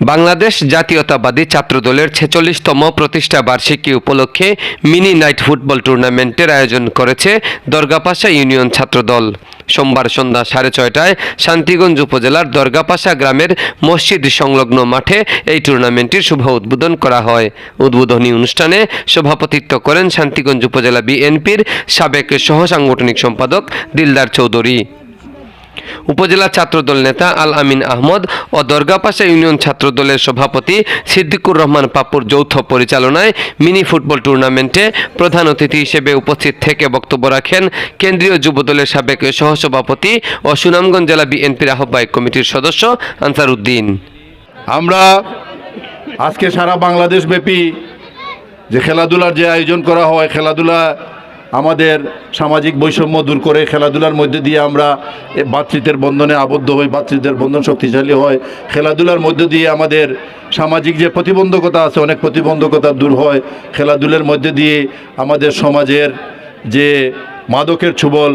বাংলাদেশ জাতীয়তাবাদী ছাত্রদলের ছেচল্লিশতম প্রতিষ্ঠা বার্ষিকী উপলক্ষে মিনি নাইট ফুটবল টুর্নামেন্টের আয়োজন করেছে দরগাপাশা ইউনিয়ন ছাত্রদল। সোমবার সন্ধ্যা সাড়ে ছয়টায় শান্তিগঞ্জ উপজেলার দরগাপাশা গ্রামের মসজিদ সংলগ্ন মাঠে এই টুর্নামেন্টটির শুভ উদ্বোধন করা হয়। উদ্বোধনী অনুষ্ঠানে সভাপতিত্ব করেন শান্তিগঞ্জ উপজেলা বিএনপির সাবেক সহসাংগঠনিক সম্পাদক দিলদার চৌধুরী। উপজেলা ছাত্রদল নেতা আল আমিন আহমদ ও দরগাপাশা ইউনিয়ন ছাত্রদলের সভাপতি সিদ্দিকুর রহমান পাপুর যৌথ পরিচালনায় মিনি ফুটবল টুর্নামেন্টে প্রধান অতিথি হিসেবে উপস্থিত থেকে বক্তব্য রাখেন কেন্দ্রীয় যুবদলের সাবেক সহসভাপতি ও সুনামগঞ্জ জেলা বিএনপির আহ্বায়ক কমিটির সদস্য আনসার উদ্দিন। আমরা আজকে সারা বাংলাদেশ ব্যাপী যে খেলাধুলার যে আয়োজন করা হয়, খেলাধুলা আমাদের সামাজিক বৈষম্য দূর করে খেলাধুলার মধ্যে দিয়ে আমরা এ ভাতৃত্বের বন্ধনে আবদ্ধ হই ভাতৃত্বের বন্ধন শক্তিশালী হয়। খেলাধুলার মধ্যে দিয়ে আমাদের সামাজিক যে প্রতিবন্ধকতা আছে, অনেক প্রতিবন্ধকতা দূর হয়। খেলাধুলার মধ্যে দিয়ে আমাদের সমাজের যে মাদকের ছুবল,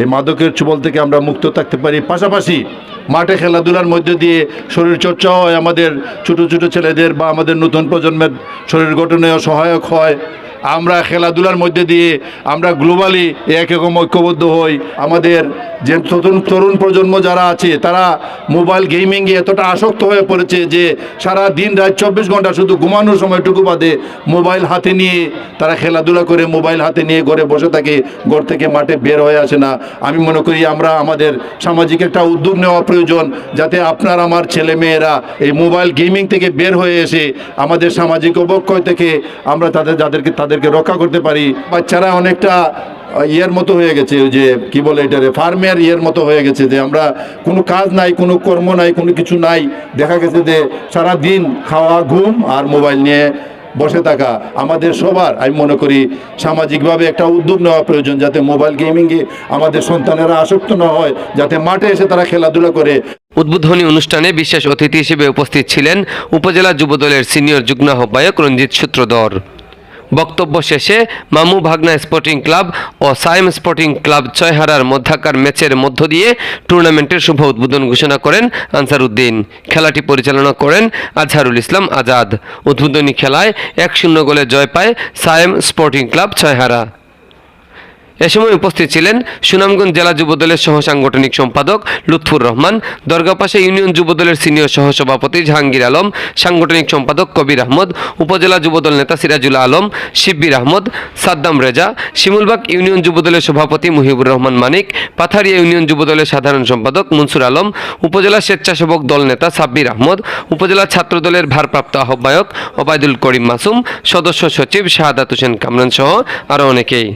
এই মাদকের ছুবল থেকে আমরা মুক্ত থাকতে পারি। পাশাপাশি মাঠে খেলাধুলার মধ্যে দিয়ে শরীর চর্চা হয়। আমাদের ছোট ছোট ছেলেদের বা আমাদের নতুন প্রজন্মের শরীর গঠনেও সহায়ক হয়। আমরা খেলাধুলার মধ্যে দিয়ে আমরা গ্লোবালি একরকম ঐক্যবদ্ধ হই। আমাদের যে তরুণ তরুণ প্রজন্ম যারা আছে, তারা মোবাইল গেমিংয়ে এতটা আসক্ত হয়ে পড়েছে যে সারা দিন রাত চব্বিশ ঘণ্টা শুধু ঘুমানোর সময়টুকু বাদে মোবাইল হাতে নিয়ে তারা খেলাধুলা করে মোবাইল হাতে নিয়ে ঘরে বসে থাকে, ঘর থেকে মাঠে বের হয়ে আসে না। আমি মনে করি আমরা আমাদের সামাজিক একটা উদ্যোগ নেওয়া প্রয়োজন যাতে আপনার, আমার ছেলে মেয়েরা এই মোবাইল গেমিং থেকে বের হয়ে এসে আমাদের সামাজিক অবক্ষয় থেকে আমরা তাদের, যাদেরকে তাদেরকে রক্ষা করতে পারি। বাচ্চারা অনেকটা ইয়ের মতো হয়ে গেছে যে, কি বলে এটারে ফার্মের ইয়ের মতো হয়ে গেছে যে আমরা কোনো কাজ নাই, কোনো কর্ম নাই, কোনো কিছু নাই। দেখা গেছে যে সারা দিন খাওয়া, ঘুম আর মোবাইল নিয়ে বসে থাকা আমাদের সবার। আমি মনে করি সামাজিকভাবে একটা উদ্যোগ নেওয়া প্রয়োজন যাতে মোবাইল গেমিংয়ে আমাদের সন্তানেরা আসক্ত না হয়, যাতে মাঠে এসে তারা খেলাধুলা করে। উদ্বোধনী অনুষ্ঠানে বিশেষ অতিথি হিসেবে উপস্থিত ছিলেন উপজেলা যুবদলের সিনিয়র যুগ্ম আহ্বায়ক রঞ্জিত সূত্রধর। বক্তব্য শেষে মামু ভাগনা স্পোর্টিং ক্লাব ও সাইম স্পোর্টিং ক্লাব ছয়হারার মধ্যাকার ম্যাচের মধ্য দিয়ে টুর্নামেন্টের শুভ উদ্বোধন ঘোষণা করেন আনসারউদ্দিন। খেলাটি পরিচালনা করেন আজহারুল ইসলাম আজাদ। উদ্বোধনী খেলায় এক শূন্য গোলে জয় পায় সায়েম স্পোর্টিং ক্লাব ছয়হারা। এ সময় উপস্থিত ছিলেন সুনামগঞ্জ জেলা যুবদলের সহ সাংগঠনিক সম্পাদক লুৎফুর রহমান, দরগাপাশা ইউনিয়ন যুবদলের সিনিয়র সহসভাপতি জাহাঙ্গীর আলম, সাংগঠনিক সম্পাদক কবির আহমদ, উপজেলা যুবদল নেতা সিরাজুল আলম, শিব্বির আহমদ, সাদ্দাম রেজা, শিমুলবাগ ইউনিয়ন যুবদলের সভাপতি মুহিবুর রহমান মানিক, পাথারিয়া ইউনিয়ন যুবদলের সাধারণ সম্পাদক মনসুর আলম, উপজেলা স্বেচ্ছাসেবক দল নেতা সাব্বির আহমদ, উপজেলা ছাত্রদলের ভারপ্রাপ্ত আহ্বায়ক ওবায়দুল করিম মাসুম, সদস্য সচিব শাহাদাত হোসেন কামরান সহ আরও অনেকেই।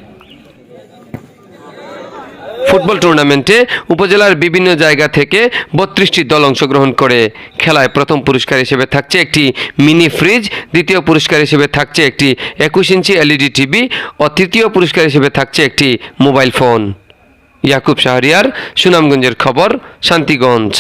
ফুটবল টুর্নামেন্টে উপজেলার বিভিন্ন জায়গা থেকে বত্রিশটি দল অংশগ্রহণ করে খেলায় প্রথম পুরস্কার হিসেবে থাকছে একটি মিনি ফ্রিজ, দ্বিতীয় পুরস্কার হিসেবে থাকছে একটি একুশ ইঞ্চি এলইডি টিভি, ও তৃতীয় পুরস্কার হিসেবে থাকছে একটি মোবাইল ফোন। ইয়াকুব শাহরিয়ার, সুনামগঞ্জের খবর, শান্তিগঞ্জ।